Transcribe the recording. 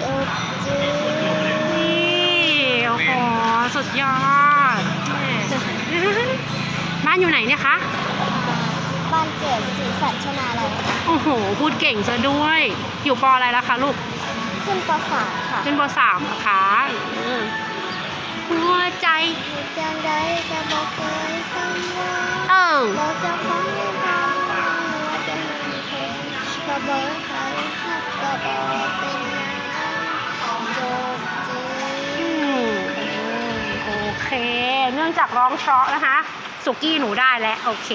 จบจีนี่โอ้โหสุดยอดแม่บ้านอยู่ไหนเนี่ยคะ บ้านเกิดสีสันชนาลัยค่ะโอ้โห พูดเก่งซะด้วย อยู่ปออะไรแล้วคะลูก ขึ้นปสามค่ะขึ้นปสามนะคะอืมหัวใจมีจังใดจะบอกเคยซ้ำว่าเออเราจะฟังไม่ฟังว่าจะมีคนก็บอกใครฮักก็บอก เนื่องจากร้องเพราะนะคะ สุกี้หนูได้แล้วโอเค